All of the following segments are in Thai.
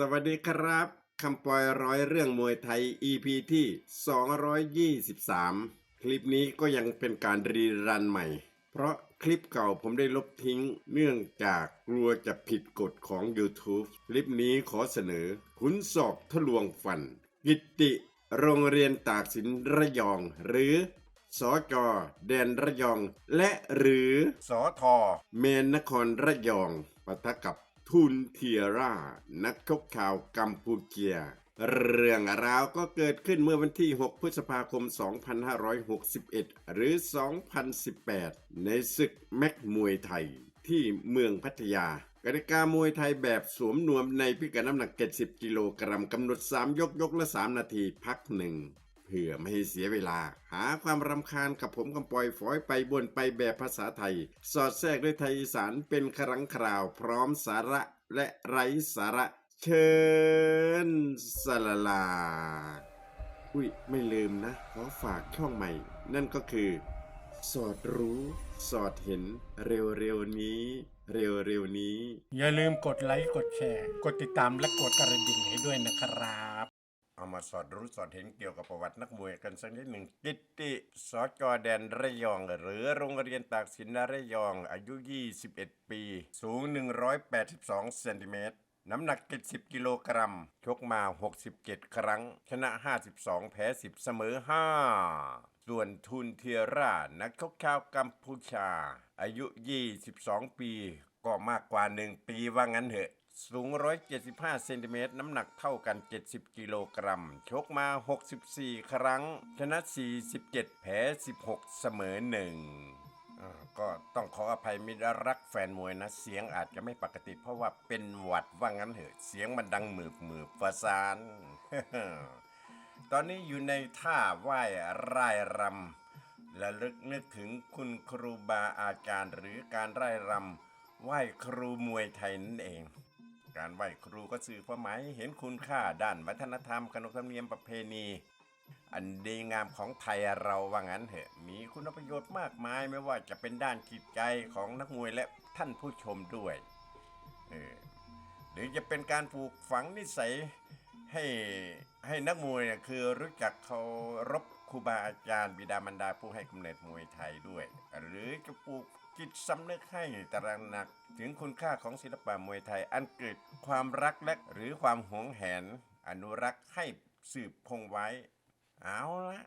สวัสดีครับคำปอยร้อยเรื่องมวยไทย EP ที่ 223 คลิปนี้ก็ยังเป็นการรีรันใหม่ เพราะคลิปเก่าผมได้ลบทิ้ง เนื่องจากกลัวจะผิดกฎของ YouTube คลิปนี้ขอเสนอ ขุนศอกทะลวงฟัน กิตติ โรงเรียนตากสินระยอง หรือสจแดนระยอง และหรือสอทอเมนนครระยองปะทะกับ ทุนเทียร่า นักชกข่าวกัมพูเชีย เรื่องราวก็เกิดขึ้นเมื่อวันที่ 6 พฤษภาคม 2561 หรือ 2018 ในศึกแม็กมวยไทยที่เมืองพัทยากติกามวยไทยแบบสวมนวมในพิกัดน้ำหนัก 70 กิโลกรัมกำหนด 3 ยกยกละ 3 นาทีพักหนึ่ง เพื่อไม่ให้เสียเวลา หาความรำคาญกับผมกำปอยฝอยไปบนไปแบบภาษาไทย สอดแทรกด้วยไทยอีสานเป็นครั้งคราว พร้อมสาระและไร้สาระ เชิญสลาลา อุ้ยไม่ลืมนะ ขอฝากช่องใหม่ นั่นก็คือ สอดรู้ สอดเห็นเร็วๆนี้เร็วๆนี้ อย่าลืมกดไลค์ กดแชร์ กดติดตามและกดกระดิ่งให้ด้วยนะครับ เอามาสอดรู้สอดเห็นเกี่ยวกับประวัตินักมวยกันสักนิดหนึ่งกิตติสจแดนระยอง หรือโรงเรียนตากสินระยอง อายุ 21 ปี สูง 182เซนติเมตรน้ำหนัก 70 กิโลกรัม ชกมา 67 ครั้ง ชนะ 52 แพ้ 10 เสมอ 5 ส่วนทุนเทียร่า นักชกชาวกัมพูชา อายุ 22 ปี ก็มากกว่า 1 ปีว่างั้นเถอะ สูง 175 เซนติเมตร น้ำหนักเท่ากัน 70 กิโลกรัม ชกมา 64 ครั้ง ชนะ 47 แพ้ 16 เสมอ1อ่าก็ต้องขออภัยมิตรรักแฟนมวยนะ เสียงอาจจะไม่ปกติ เพราะว่าเป็นหวัดว่างั้นเถอะ เสียงมันดังหมืบหมืบประสาน ตอนนี้อยู่ในท่าไหว้ร่ายรำและลึกนึกถึงคุณครูบาอาจารย์หรือการร่ายรำไหว้ครูมวยไทยนั่นเอง การไหว้ครูก็สื่อความหมายหเห็นคุณค่าด้านวัฒนธรรมขนบธรรมเนียมประเพณี อันดีงามของไทยเราว่างั้นเถอะมีคุณประโยชน์มากมายไม่ว่าจะเป็นด้านจิตใจของนักมวยและท่านผู้ชมด้วยเออหรือจะเป็นการปลูกฝังนิสัยให้ให้นักมวยเนี่ยคือรู้จักเคารพ ครูบาอาจารย์บิดามารดาผู้ให้กำเนิดมวยไทยด้วย หรือจะปลูกจิตสำนึกให้ตระหนัก ถึงคุณค่าของศิลปะมวยไทย อันเกิดความรักและหรือความหวงแหน อนุรักษ์ให้สืบคงไว้ เอาละ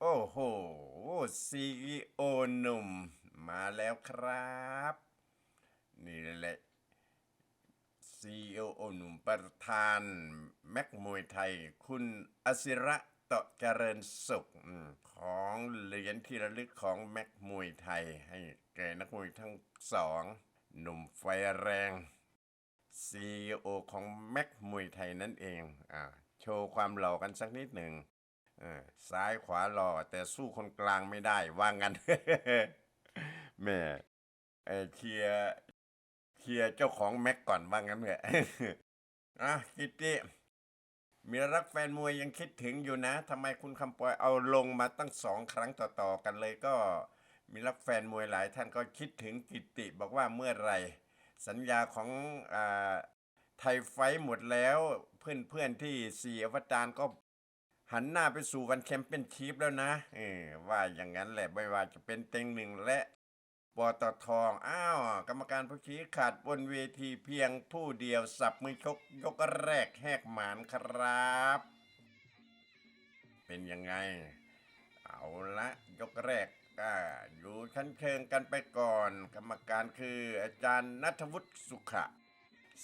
โอ้โหซีโอหนุ่ม มาแล้วครับ นี่แหละซีโอหนุ่มประธาน แม็กมวยไทย คุณอศิระ ตะเจริญสุขอืมของเหรียญที่ระลึกของแม็กมวยไทย ให้แก่นักมวยทั้งสองหนุ่มไฟแรงซีโอของแม็กมวยไทยนั่นเองอ่าโชว์ความหล่อกันสักนิดหนึ่งซ้ายขวาหล่อแต่สู้คนกลางไม่ได้ว่างั้นแม่เออเคลียร์เคลียร์เจ้าของแม็กก่อนว่างั้นเถอะอะกิตติ มีรักแฟนมวยยังคิดถึงอยู่นะทำไมคุณคำปอยเอาลงมาตั้งสองครั้งต่อๆกันเลยก็ มีรักแฟนมวยหลายท่านก็คิดถึงกิตติบอกว่าเมื่อไหรสัญญาของอไทยไฟหมดแล้วเพื่อนๆที่สี่อวตารก็หันหน้าไปสู่วันแชมเปี้ยนชิพแล้วนะเออว่าอย่างนั้นแหละไม่ว่าจะเป็นเต็งหนึ่งและ ปตทองอ้าว กรรมการผู้ชี้ขาดบนเวทีเพียงผู้เดียวสับมือชกยกแรกแหกหมานครับ เป็นยังไง เอาละยกแรกก็อยู่ชั้นเชิงกันไปก่อน กรรมการคืออาจารย์นัทวุฒิสุขะ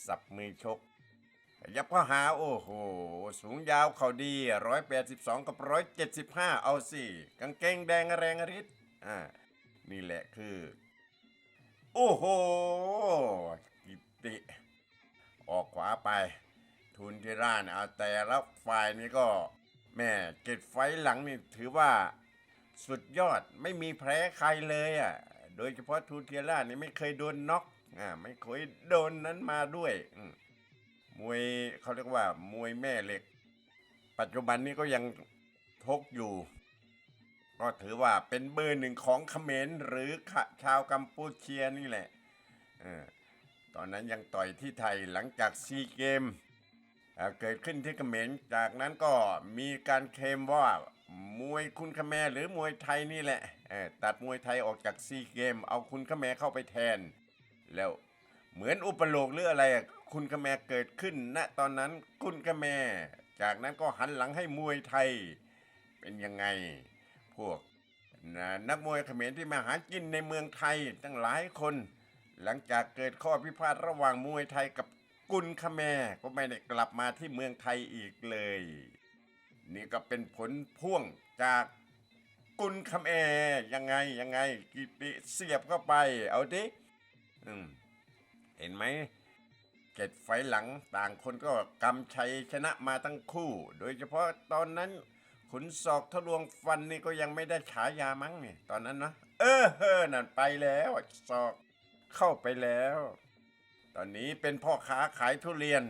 สับมือชก ยับข้าหาโอ้โห สูงยาวเขาดีร้อยแปดสิบสองกับร้อยเจ็ดสิบห้าเอาสิกางเกงแดงแรงฤทธิ์อ่านี่แหละคือ โอ้โห กิติ ออกขวาไป ทุนที่ร้านเอาแต่ละฝ่ายนี่ก็แม่เจ็ดไฟหลังนี่ถือว่าสุดยอดไม่มีแพ้ใครเลยอะ โดยเฉพาะทูนเทียร่านี่ไม่เคยโดนน็อกอ่าไม่เคยโดนนั้นมาด้วยมมวยเขาเรียกว่ามวยแม่เหล็ก ปัจจุบันนี้ก็ยังทกอยู่ ก็ถือว่าเป็นเบอร์หนึ่งของเขมรหรือชาวกัมพูเชียนี่แหละออตอนนั้นยังต่อยที่ไทยหลังจากซีเกมเกิดขึ้นที่เขมรจากนั้นก็มีการเคลมว่ามวยคุณคแมหรือมวยไทยนี่แหละออตัดมวยไทยออกจากซีเกม เอาคุณคแมเข้าไปแทน แล้วเหมือนอุปโลกหรืออะไรคุณคแมเกิดขึ้นณตอนนั้นคุณคแมจากนั้นก็หันหลังให้มวยไทยเป็นยังไง พวกนักมวยเขมรที่มาหากินในเมืองไทยตั้งหลายคน หลังจากเกิดข้อพิพาทระหว่างมวยไทยกับกุนคแมก็ไม่ได้กลับมาที่เมืองไทยอีกเลย นี่ก็เป็นผลพ่วงจากกุนคแมยังไงยังไงกิติเสียบเข้าไป เอาดิเห็นไหมเจ็ดไฟหลังต่างคนก็กำชัยชนะมาทั้งคู่ โดยเฉพาะตอนนั้น ขุนศอกทะลวงฟันนี่ก็ยังไม่ได้ฉายามั้งเนี่ยตอนนั้นนะเออเฮอนั่นไปแล้วศอกเข้าไปแล้ว ตอนนี้เป็นพ่อค้าขายทุเรียน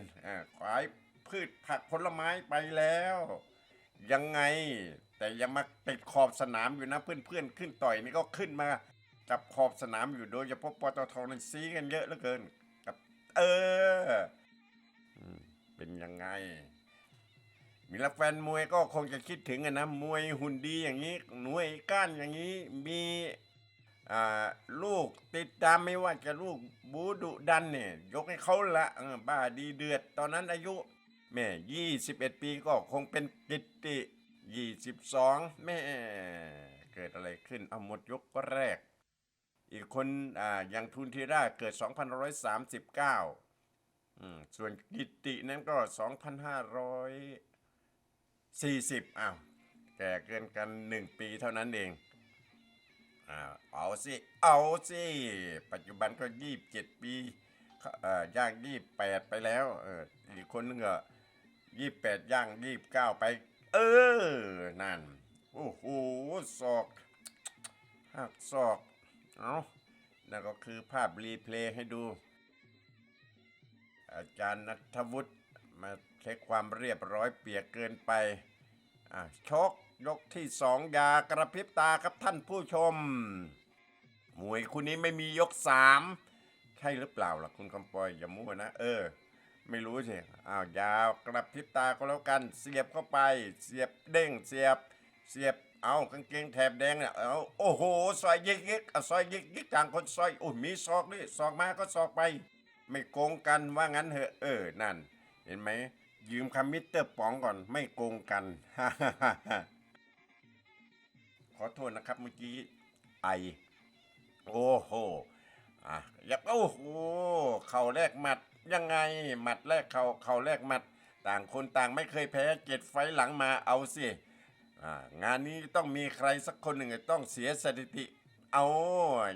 ขายพืชผักผลไม้ไปแล้ว ยังไง แต่ยังมาติดขอบสนามอยู่นะเพื่อนๆขึ้นต่อยนี่ก็ขึ้นมากับขอบสนามอยู่โดยเฉพาะปตทนี่ซีกันเยอะเหลือเกินกับ เออเป็นยังไง มีละแฟนมวยก็คงจะคิดถึงอะนะมวยหุ่นดีอย่างนี้หน่วยก้านอย่างนี้มีลูกติดตามไม่ว่าจะลูกบูดุดันเนี่ยยกให้เขาละบ้าดีเดือด ตอนนั้นอายุแม่ยี่สิบเอ็ดปีก็คงเป็นกิตติยี่สิบสองแม่เกิดอะไรขึ้นเอาหมดยกก็แรก อีกคนอ่าอย่างทุนทีราเกิด2539อืมส่วนกิตตินั้นก็ 40อ้าวแก่เกินกันหนึ่งปีเท่านั้นเองอ่าเอาสิ เอาสิ ปัจจุบันก็ยี่สิบเจ็ดปีย่างยี่แปดไปแล้วเอออีกคนนึงก็ยี่แปดย่างยี่เก้าไป เออ นั่น โอ้โหศอกหักศอกเอานั่นก็คือภาพรีเพลย์ให้ดู อาจารย์นัทวุฒิ มาเช็คความเรียบร้อยเปียกเกินไปอะชกยกที่สองอยากระพริบตาครับท่านผู้ชมมวยคู่นี้ไม่มียกสามใช่หรือเปล่าล่ะคุณคำปอยอย่ามั่วนะ เออ ไม่รู้สิอ้าวยาวกระพริบตาก็แล้วกัน เสียบเข้าไป เสียบเด้งเสียบ เสียบเอากางเกงแถบแดงเนี่ยเอาโอ้โหซอยยิกยิกเอาซอยยิกยิกต่างคนซอยโอ้มีซอกนี่ซอกมาก็ซอกไป ไม่โกงกันว่างั้นเหอะเออนั่น เห็นไหม ยืมคำมิสเตอร์ป๋องก่อนไม่โกงกัน ขอโทษนะครับเมื่อกี้ไอ โอ้โหอะยากโอ้โหเข่าแรกหมัดยังไง หมัดแรกเข่าเข่าแรกหมัด ต่างคนต่างไม่เคยแพ้เจ็ดไฟหลังมาเอาสิงานนี้ต้องมีใครสักคนหนึ่งต้องเสียสถิติ เอา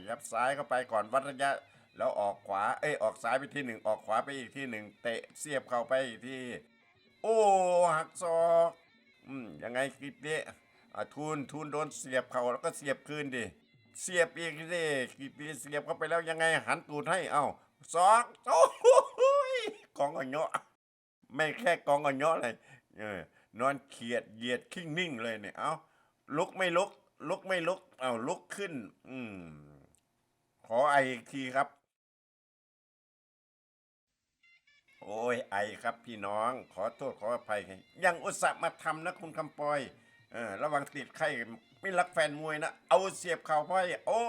ยับซ้ายเข้าไปก่อนวัดระยะ แล้วออกขวาเอ้ยออกซ้ายไปที่หนึ่งออกขวาไปอีกที่หนึ่งเตะเสียบเข้าไปอีกทีโอ้หักศอกอืมยังไงกิดเดะทุนทุนโดนเสียบเข่าแล้วก็เสียบคืนดิเสียบอีกดิกี่ปีเสียบเข้าไปแล้วยังไงหันตูดให้เอ้าซอกโอ้ยกองอ่อนเนาะไม่แค่กองอ่อนเนาะเลยเออนอนเขียดเหยียดขิ้งนิ่งเลยเนี่ยเอ้าลุกไม่ลุกลุกไม่ลุก เอ้าลุกขึ้น อืม ขอไออีกทีครับ โอ้ยไอครับพี่น้อง ขอโทษขออภัยยังอุตส่าห์มาทำนะคุณคำปอยเออระวังติดไข้ไม่รักแฟนมวยนะ เอาเสียบเข่าไปโอ้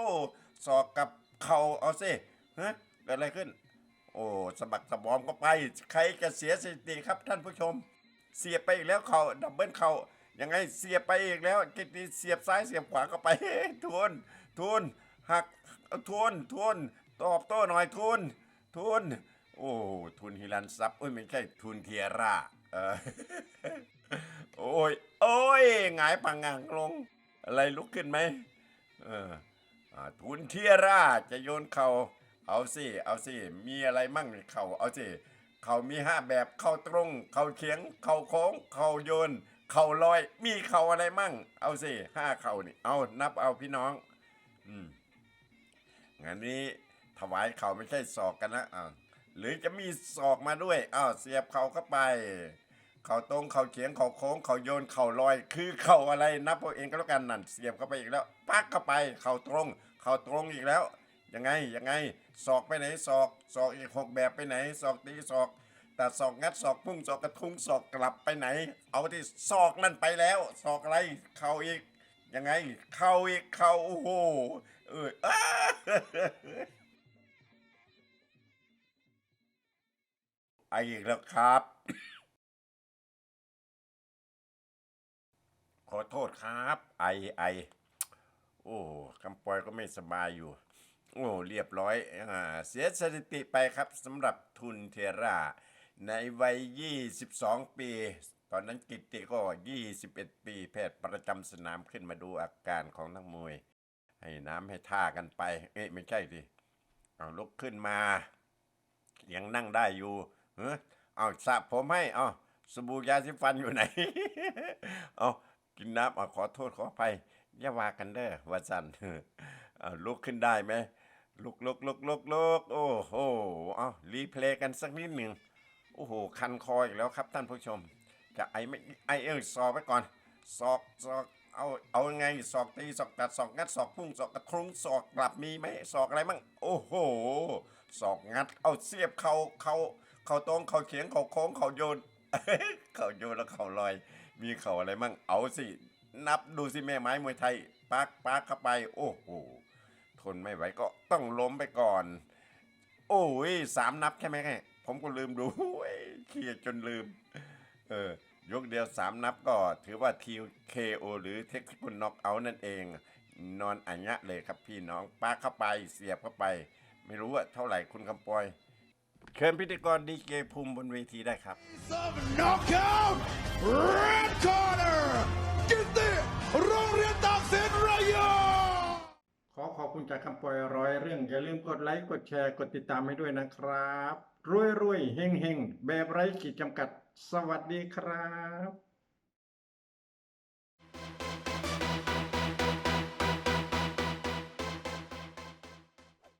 ศอกกับเข่าเอาสิฮะเกิดอะไรขึ้น โอ้สะบักสะบอมก็ไป ใครจะเสียสถิติครับท่านผู้ชม เสียบไปอีกแล้วเข่าดับเบิลเข่ายังไงเสียบไปอีกแล้วกิติเสียบซ้ายเสียบขวาก็ไปทวนทวนหักทวนทวนตอบโต้หน่อยทวนทวน โอ้ทุนฮิรันซับเอ้ยไม่ใช่ทุนเทียร่าเออโอ้ยโอ้ยหงายปังงังลง อะไรลุกขึ้นไหมเออทุนเทียร่าจะโยนเขาเอาสิเอาสิมีอะไรมั่งในเขาเอาสิเขามีห้าแบบเข่าตรงเข่าเฉียงเข่าโค้งเข่าโยนเข่าลอย มีเข่าอะไรมั่ง เอาสิห้าเข่านี่เอานับเอาพี่น้องอืมงานนี้ถวายเข่าไม่ใช่ศอกกันนะอ่า หรือจะมีศอกมาด้วยอ้าวเสียบเข่าเข้าไป เข่าตรงเข่าเฉียงเข่าโค้งเข่าโยนเข่าลอย คือเข่าอะไรนับเอาเองก็แล้วกันนั่นเสียบเข้าไปอีกแล้วปักเข้าไป เข่าตรง เข่าตรงอีกแล้วยังไงยังไงศอกไปไหนศอกศอกอีกหกแบบไปไหนศอกตีศอกแตัดศอกงัดศอกพุ่งศอกกระทุ้งศอกกลับไปไหน เอาที่ศอกนั่นไปแล้วศอกอะไรเข่าอีกยังไง เข่าอีกเข่าโอ้โหเออ ไออีกแล้วครับ ขอโทษครับ ไอไอ โอ้คำปอยก็ไม่สบายอยู่ โอ้ เรียบร้อยอาเสียสถิติไปครับสำหรับทุนเทราในวัย 22 ปี ตอนนั้นกิตติก็ 21 ปี แพทย์ประจำสนามขึ้นมาดูอาการของนักมวย ให้น้ำให้ท่ากันไป เอ๊ะไม่ใช่สิเอาลุกขึ้นมา ยังนั่งได้อยู่ เฮ้ยเอาสระผมให้เอาสบู่ยาสีฟันอยู่ไหน เอากินน้ำเอาขอโทษขออภัยอย่าว่ากันเด้อว่าสันเอาลุกขึ้นได้ไหมลุกลุกลุกลุกลุกโอ้โหเอารีเพลย์กันสักนิดหนึ่งโอ้โห คันคออีกแล้วครับท่านผู้ชม จะไอไม่ไอเออสอกไปก่อนสอกสอกเอาเอาไงสอกตีสอกตัดสอกงัดสอกพุ่งสอกกระทุ้งสอกกลับมีไหมสอกอะไรมั่งโอ้โหสอกงัดเอาเสียบเขาเขา เขาตรงเขาเขียงเขาโค้งเขาโยนเขาโยนแล้วเขาลอย มีเขาอะไรมั่งเอาสิ นับดูสิแม่ไม้มวยไทยปักปักเข้าไป โอ้โหทนไม่ไหวก็ต้องล้มไปก่อน โอ้ยสามนับใช่ไหมแค่ผมก็ลืมดูเครียดจนลืม เออยกเดียวสามนับก็ถือว่า TKO หรือเทคนิคน็อกเอานั่นเอง นอนอัญญะเลยครับพี่น้องปักเข้าไปเสียบเข้าไป ไม่รู้ว่าเท่าไหร่คุณคำปอย เชิญพิธีกรดีเจภูมิบนเวทีได้ครับ of knockout red corner กิตติโรงเรียนตากสินระยองขอขอบคุณจากคำปล่อยร้อยเรื่อง อย่าลืมกดไลค์ กดแชร์ กดติดตามให้ด้วยนะครับ รวยรวยๆเฮงเฮงๆแบบไร้ขีดจำกัด สวัสดีครับ